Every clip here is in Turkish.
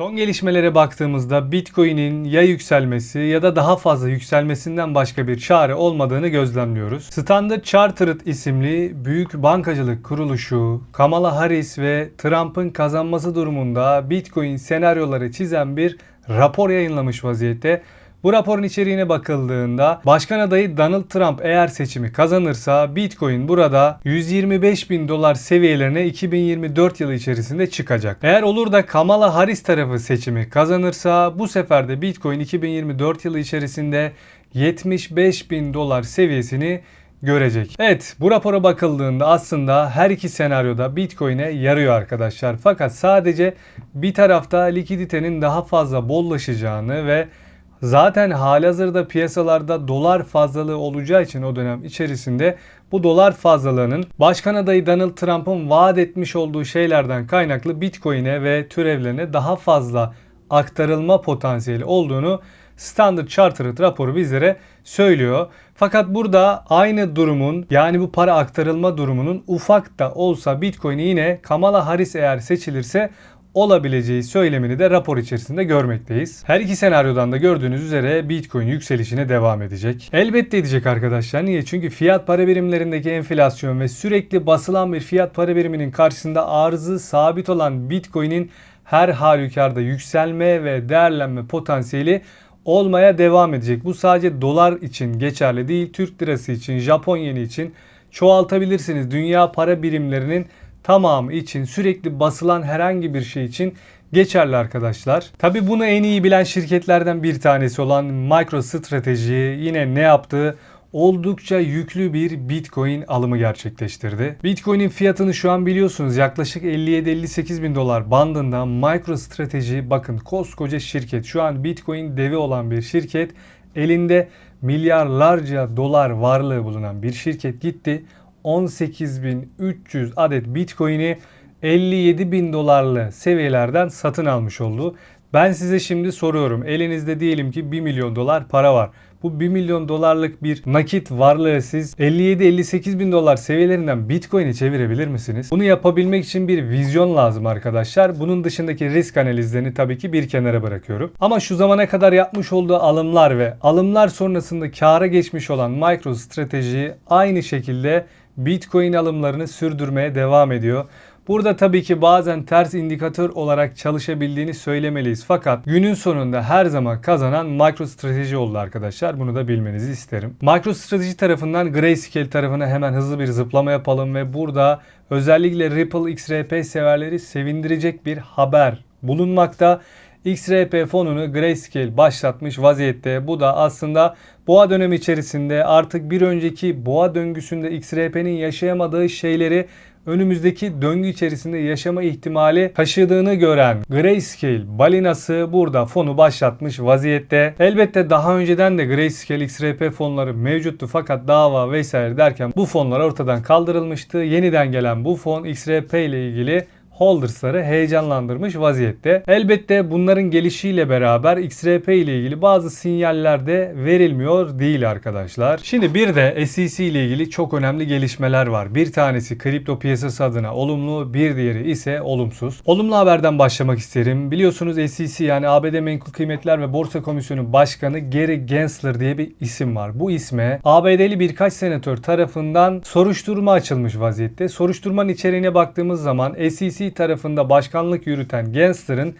Son gelişmelere baktığımızda Bitcoin'in ya yükselmesi ya da daha fazla yükselmesinden başka bir çare olmadığını gözlemliyoruz. Standard Chartered isimli büyük bankacılık kuruluşu Kamala Harris ve Trump'ın kazanması durumunda Bitcoin senaryoları çizen bir rapor yayınlamış vaziyette. Bu raporun içeriğine bakıldığında başkan adayı Donald Trump eğer seçimi kazanırsa Bitcoin burada 125 bin dolar seviyelerine 2024 yılı içerisinde çıkacak. Eğer olur da Kamala Harris tarafı seçimi kazanırsa bu sefer de Bitcoin 2024 yılı içerisinde 75 bin dolar seviyesini görecek. Evet bu rapora bakıldığında aslında her iki senaryoda Bitcoin'e yarıyor arkadaşlar. Fakat sadece bir tarafta likiditenin daha fazla bollaşacağını ve Zaten halihazırda piyasalarda dolar fazlalığı olacağı için o dönem içerisinde bu dolar fazlalığının başkan adayı Donald Trump'ın vaat etmiş olduğu şeylerden kaynaklı Bitcoin'e ve türevlerine daha fazla aktarılma potansiyeli olduğunu Standard Chartered raporu bizlere söylüyor. Fakat burada aynı durumun yani bu para aktarılma durumunun ufak da olsa Bitcoin'i yine Kamala Harris eğer seçilirse olabileceği söylemini de rapor içerisinde görmekteyiz. Her iki senaryodan da gördüğünüz üzere Bitcoin yükselişine devam edecek. Elbette edecek arkadaşlar. Niye? Çünkü fiyat para birimlerindeki enflasyon ve sürekli basılan bir fiyat para biriminin karşısında arzı sabit olan Bitcoin'in her halükarda yükselme ve değerlenme potansiyeli olmaya devam edecek. Bu sadece dolar için geçerli değil. Türk lirası için, Japon yeni için çoğaltabilirsiniz. Dünya para birimlerinin tamamı için sürekli basılan herhangi bir şey için geçerli arkadaşlar. Tabi bunu en iyi bilen şirketlerden bir tanesi olan MicroStrategy yine ne yaptı? oldukça yüklü bir Bitcoin alımı gerçekleştirdi. Bitcoin'in fiyatını şu an biliyorsunuz yaklaşık 57-58 bin dolar bandında MicroStrategy bakın koskoca şirket şu an Bitcoin devi olan bir şirket elinde milyarlarca dolar varlığı bulunan bir şirket gitti 18.300 adet Bitcoin'i 57 bin dolarlı seviyelerden satın almış oldu. Ben size şimdi soruyorum. Elinizde diyelim ki 1 milyon dolar para var. Bu 1 milyon dolarlık bir nakit varlığı siz 57-58 bin dolar seviyelerinden Bitcoin'e çevirebilir misiniz? Bunu yapabilmek için bir vizyon lazım arkadaşlar. Bunun dışındaki risk analizlerini tabii ki bir kenara bırakıyorum. Ama şu zamana kadar yapmış olduğu alımlar ve alımlar sonrasında kâra geçmiş olan MicroStrategy aynı şekilde Bitcoin alımlarını sürdürmeye devam ediyor. Burada tabii ki bazen ters indikatör olarak çalışabildiğini söylemeliyiz. Fakat günün sonunda her zaman kazanan MicroStrategy oldu arkadaşlar. Bunu da bilmenizi isterim. MicroStrategy tarafından Grayscale tarafına hemen hızlı bir zıplama yapalım ve burada özellikle Ripple XRP severleri sevindirecek bir haber bulunmakta. XRP fonunu Grayscale başlatmış vaziyette. Bu da aslında boğa dönemi içerisinde artık bir önceki boğa döngüsünde XRP'nin yaşayamadığı şeyleri önümüzdeki döngü içerisinde yaşama ihtimali taşıdığını gören Grayscale balinası burada fonu başlatmış vaziyette. Elbette daha önceden de Grayscale XRP fonları mevcuttu fakat dava vesaire derken bu fonlar ortadan kaldırılmıştı. Yeniden gelen bu fon XRP ile ilgili holders'ları heyecanlandırmış vaziyette. Elbette bunların gelişiyle beraber XRP ile ilgili bazı sinyaller de verilmiyor değil arkadaşlar. Şimdi bir de SEC ile ilgili çok önemli gelişmeler var. Bir tanesi kripto piyasası adına olumlu, bir diğeri ise olumsuz. Olumlu haberden başlamak isterim. Biliyorsunuz SEC yani ABD Menkul Kıymetler ve Borsa Komisyonu Başkanı Gary Gensler diye bir isim var. Bu isme ABD'li birkaç senatör tarafından soruşturma açılmış vaziyette. Soruşturmanın içeriğine baktığımız zaman SEC tarafında başkanlık yürüten Gensler'ın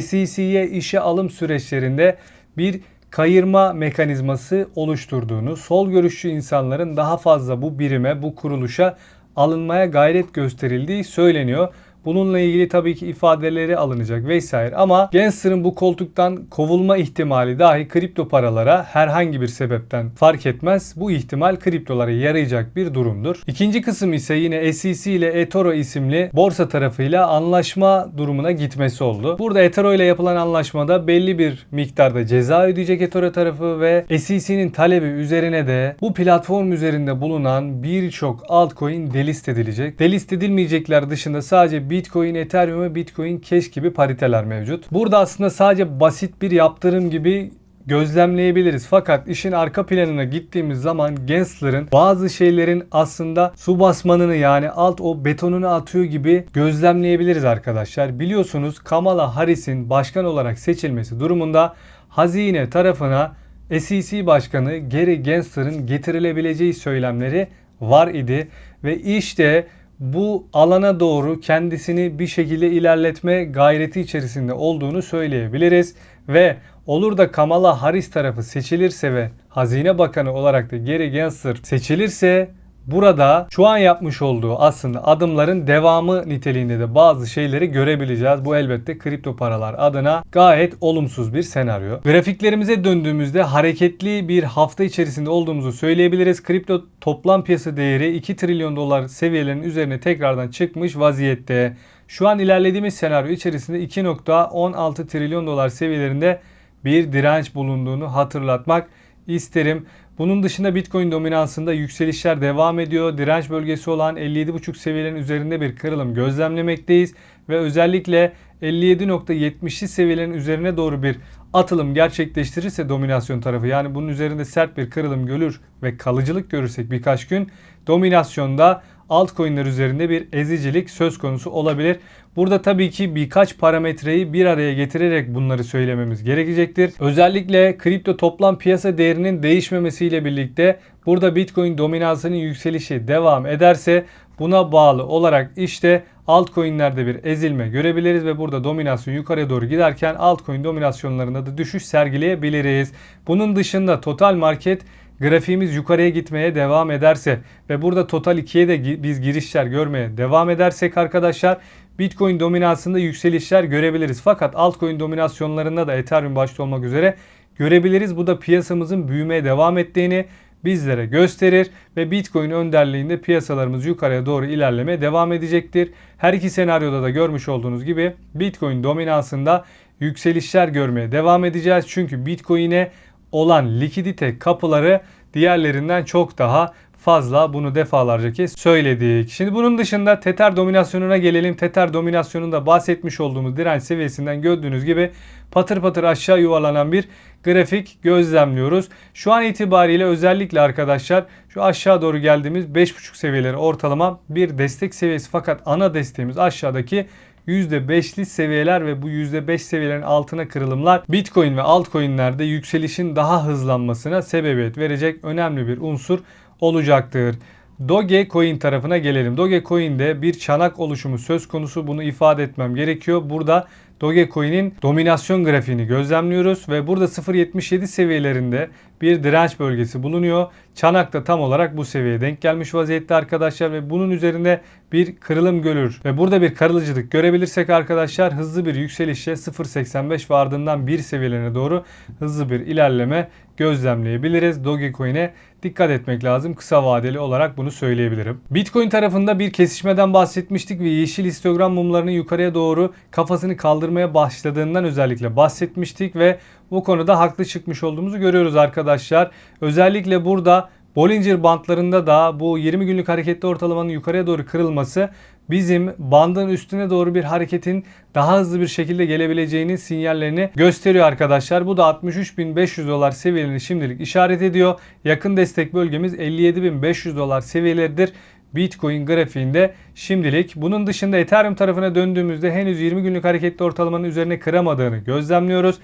SEC'ye işe alım süreçlerinde bir kayırma mekanizması oluşturduğunu, sol görüşçü insanların daha fazla bu birime, bu kuruluşa alınmaya gayret gösterildiği söyleniyor. Bununla ilgili tabii ki ifadeleri alınacak vesaire ama Gensler'ın bu koltuktan kovulma ihtimali dahi kripto paralara herhangi bir sebepten fark etmez. Bu ihtimal kriptolara yarayacak bir durumdur. İkinci kısım ise yine SEC ile eToro isimli borsa tarafıyla anlaşma durumuna gitmesi oldu. Burada eToro ile yapılan anlaşmada belli bir miktarda ceza ödeyecek eToro tarafı ve SEC'nin talebi üzerine de bu platform üzerinde bulunan birçok altcoin delist edilecek. Delist edilmeyecekler dışında sadece bir Bitcoin, Ethereum ve Bitcoin Cash gibi pariteler mevcut. Burada aslında sadece basit bir yaptırım gibi gözlemleyebiliriz. Fakat işin arka planına gittiğimiz zaman Gensler'ın bazı şeylerin aslında su basmanını yani alt o betonunu atıyor gibi gözlemleyebiliriz arkadaşlar. Biliyorsunuz Kamala Harris'in başkan olarak seçilmesi durumunda hazine tarafına SEC Başkanı Gary Gensler'ın getirilebileceği söylemleri var idi ve işte bu alana doğru kendisini bir şekilde ilerletme gayreti içerisinde olduğunu söyleyebiliriz ve olur da Kamala Harris tarafı seçilirse ve Hazine Bakanı olarak da Gary Gensler seçilirse burada şu an yapmış olduğu aslında adımların devamı niteliğinde de bazı şeyleri görebileceğiz. Bu elbette kripto paralar adına gayet olumsuz bir senaryo. Grafiklerimize döndüğümüzde hareketli bir hafta içerisinde olduğumuzu söyleyebiliriz. Kripto toplam piyasa değeri 2 trilyon dolar seviyelerinin üzerine tekrardan çıkmış vaziyette. Şu an ilerlediğimiz senaryo içerisinde 2.16 trilyon dolar seviyelerinde bir direnç bulunduğunu hatırlatmak isterim. Bunun dışında Bitcoin dominansında yükselişler devam ediyor. Direnç bölgesi olan 57.5 seviyelerin üzerinde bir kırılım gözlemlemekteyiz ve özellikle 57.70'li seviyelerin üzerine doğru bir atılım gerçekleştirirse dominasyon tarafı yani bunun üzerinde sert bir kırılım görür ve kalıcılık görürsek birkaç gün dominasyonda altcoin'ler üzerinde bir ezicilik söz konusu olabilir. Burada tabii ki birkaç parametreyi bir araya getirerek bunları söylememiz gerekecektir. Özellikle kripto toplam piyasa değerinin değişmemesiyle birlikte burada Bitcoin dominansının yükselişi devam ederse buna bağlı olarak işte altcoin'lerde bir ezilme görebiliriz ve burada dominasyon yukarıya doğru giderken altcoin dominasyonlarında da düşüş sergileyebiliriz. Bunun dışında total market grafiğimiz yukarıya gitmeye devam ederse ve burada total 2'ye de biz girişler görmeye devam edersek arkadaşlar Bitcoin dominansında yükselişler görebiliriz. Fakat altcoin dominasyonlarında da Ethereum başta olmak üzere görebiliriz. Bu da piyasamızın büyümeye devam ettiğini bizlere gösterir ve Bitcoin önderliğinde piyasalarımız yukarıya doğru ilerlemeye devam edecektir. Her iki senaryoda da görmüş olduğunuz gibi Bitcoin dominansında yükselişler görmeye devam edeceğiz. Çünkü Bitcoin'e olan likidite kapıları diğerlerinden çok daha fazla bunu defalarca kez söyledik. Şimdi bunun dışında Tether dominasyonuna gelelim. Tether dominasyonunda bahsetmiş olduğumuz direnç seviyesinden gördüğünüz gibi patır patır aşağı yuvarlanan bir grafik gözlemliyoruz. Şu an itibariyle özellikle arkadaşlar şu aşağı doğru geldiğimiz 5.5 seviyeleri ortalama bir destek seviyesi fakat ana desteğimiz aşağıdaki %5'li seviyeler ve bu %5 seviyelerin altına kırılımlar Bitcoin ve altcoin'lerde yükselişin daha hızlanmasına sebebiyet verecek önemli bir unsur olacaktır. Dogecoin tarafına gelelim. Dogecoin'de bir çanak oluşumu söz konusu. Bunu ifade etmem gerekiyor. Burada Dogecoin'in dominasyon grafiğini gözlemliyoruz ve burada 0.77 seviyelerinde bir direnç bölgesi bulunuyor. Çanak da tam olarak bu seviyeye denk gelmiş vaziyette arkadaşlar ve bunun üzerinde bir kırılım görür. Ve burada bir kırılıcılık görebilirsek arkadaşlar hızlı bir yükselişle 0.85 ve ardından 1 seviyelerine doğru hızlı bir ilerleme gözlemleyebiliriz. Dogecoin'e dikkat etmek lazım. Kısa vadeli olarak bunu söyleyebilirim. Bitcoin tarafında bir kesişmeden bahsetmiştik ve yeşil histogram mumlarının yukarıya doğru kafasını kaldırmaya başladığından özellikle bahsetmiştik ve bu konuda haklı çıkmış olduğumuzu görüyoruz arkadaşlar. Özellikle burada Bollinger bantlarında da bu 20 günlük hareketli ortalamanın yukarıya doğru kırılması bizim bandın üstüne doğru bir hareketin daha hızlı bir şekilde gelebileceğinin sinyallerini gösteriyor arkadaşlar. Bu da 63.500 dolar seviyelerini şimdilik işaret ediyor. Yakın destek bölgemiz 57.500 dolar seviyeleridir. Bitcoin grafiğinde şimdilik. Bunun dışında Ethereum tarafına döndüğümüzde henüz 20 günlük hareketli ortalamanın üzerine kıramadığını gözlemliyoruz.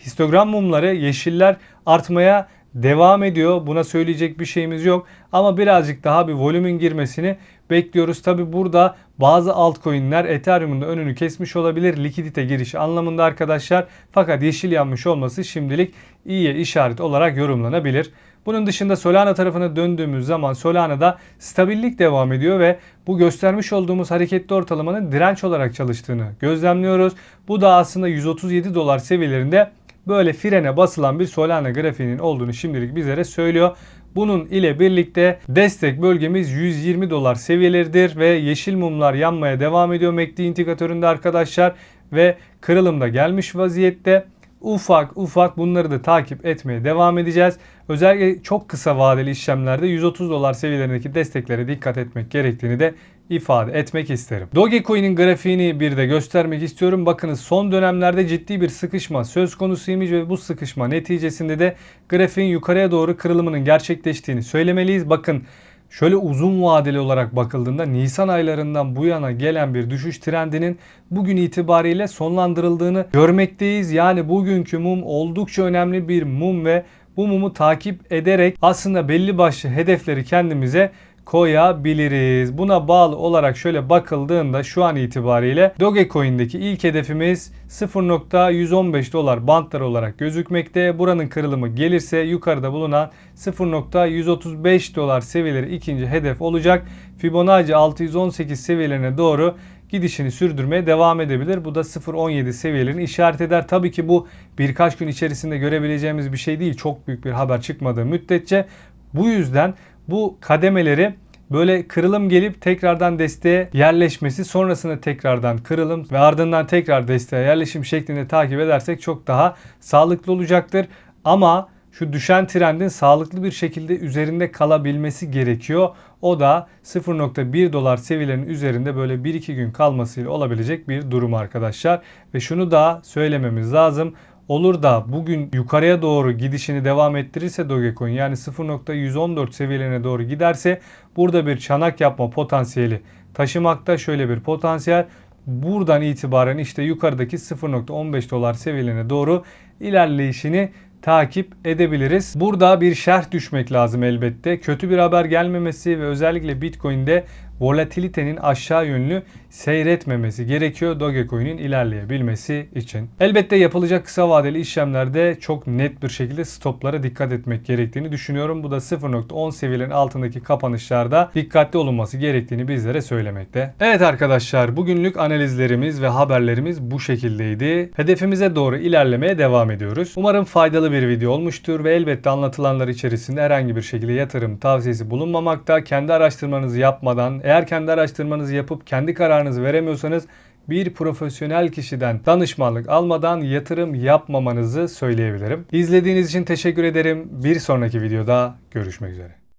Histogram mumları yeşiller artmaya devam ediyor. Buna söyleyecek bir şeyimiz yok. Ama birazcık daha bir volümün girmesini bekliyoruz. Tabi burada bazı altcoin'ler Ethereum'un da önünü kesmiş olabilir. Likidite girişi anlamında arkadaşlar. Fakat yeşil yanmış olması şimdilik iyiye işaret olarak yorumlanabilir. Bunun dışında Solana tarafına döndüğümüz zaman Solana'da stabillik devam ediyor ve bu göstermiş olduğumuz hareketli ortalamanın direnç olarak çalıştığını gözlemliyoruz. Bu da aslında 137 dolar seviyelerinde böyle frene basılan bir Solana grafiğinin olduğunu şimdilik bizlere söylüyor. Bunun ile birlikte destek bölgemiz 120 dolar seviyeleridir ve yeşil mumlar yanmaya devam ediyor MACD indikatöründe arkadaşlar ve kırılımda gelmiş vaziyette. Ufak ufak bunları da takip etmeye devam edeceğiz. Özellikle çok kısa vadeli işlemlerde 130 dolar seviyelerindeki desteklere dikkat etmek gerektiğini de ifade etmek isterim. Dogecoin'in grafiğini bir de göstermek istiyorum. Bakınız son dönemlerde ciddi bir sıkışma söz konusuymuş ve bu sıkışma neticesinde de grafiğin yukarıya doğru kırılımının gerçekleştiğini söylemeliyiz. Bakın Şöyle uzun vadeli olarak bakıldığında Nisan aylarından bu yana gelen bir düşüş trendinin bugün itibariyle sonlandırıldığını görmekteyiz. Yani bugünkü mum oldukça önemli bir mum ve bu mumu takip ederek aslında belli başlı hedefleri kendimize koyabiliriz. Buna bağlı olarak şöyle bakıldığında şu an itibariyle Dogecoin'deki ilk hedefimiz 0.115 dolar bantlar olarak gözükmekte. Buranın kırılımı gelirse yukarıda bulunan 0.135 dolar seviyeleri ikinci hedef olacak. Fibonacci 618 seviyelerine doğru gidişini sürdürmeye devam edebilir. Bu da 0.17 seviyelerini işaret eder. Tabii ki bu birkaç gün içerisinde görebileceğimiz bir şey değil. Çok büyük bir haber çıkmadığı müddetçe. Bu yüzden bu kademeleri böyle kırılım gelip tekrardan desteğe yerleşmesi sonrasında tekrardan kırılım ve ardından tekrar desteğe yerleşim şeklinde takip edersek çok daha sağlıklı olacaktır. Ama şu düşen trendin sağlıklı bir şekilde üzerinde kalabilmesi gerekiyor. O da 0.1 dolar seviyelerinin üzerinde böyle 1-2 gün kalmasıyla olabilecek bir durum arkadaşlar. Ve şunu da söylememiz lazım olur da bugün yukarıya doğru gidişini devam ettirirse Dogecoin yani 0.114 seviyelerine doğru giderse burada bir çanak yapma potansiyeli taşımakta. Şöyle bir potansiyel buradan itibaren işte yukarıdaki 0.15 dolar seviyelerine doğru ilerleyişini takip edebiliriz. Burada bir şerh düşmek lazım elbette. Kötü bir haber gelmemesi ve özellikle Bitcoin'de volatilitenin aşağı yönlü seyretmemesi gerekiyor Dogecoin'in ilerleyebilmesi için. Elbette yapılacak kısa vadeli işlemlerde çok net bir şekilde stoplara dikkat etmek gerektiğini düşünüyorum. Bu da 0.10 seviyelerin altındaki kapanışlarda dikkatli olunması gerektiğini bizlere söylemekte. Evet arkadaşlar bugünlük analizlerimiz ve haberlerimiz bu şekildeydi. Hedefimize doğru ilerlemeye devam ediyoruz. Umarım faydalı bir video olmuştur ve elbette anlatılanlar içerisinde herhangi bir şekilde yatırım tavsiyesi bulunmamakta. Kendi araştırmanızı yapmadan eğer kendi araştırmanızı yapıp kendi kararınızı veremiyorsanız bir profesyonel kişiden danışmanlık almadan yatırım yapmamanızı söyleyebilirim. İzlediğiniz için teşekkür ederim. Bir sonraki videoda görüşmek üzere.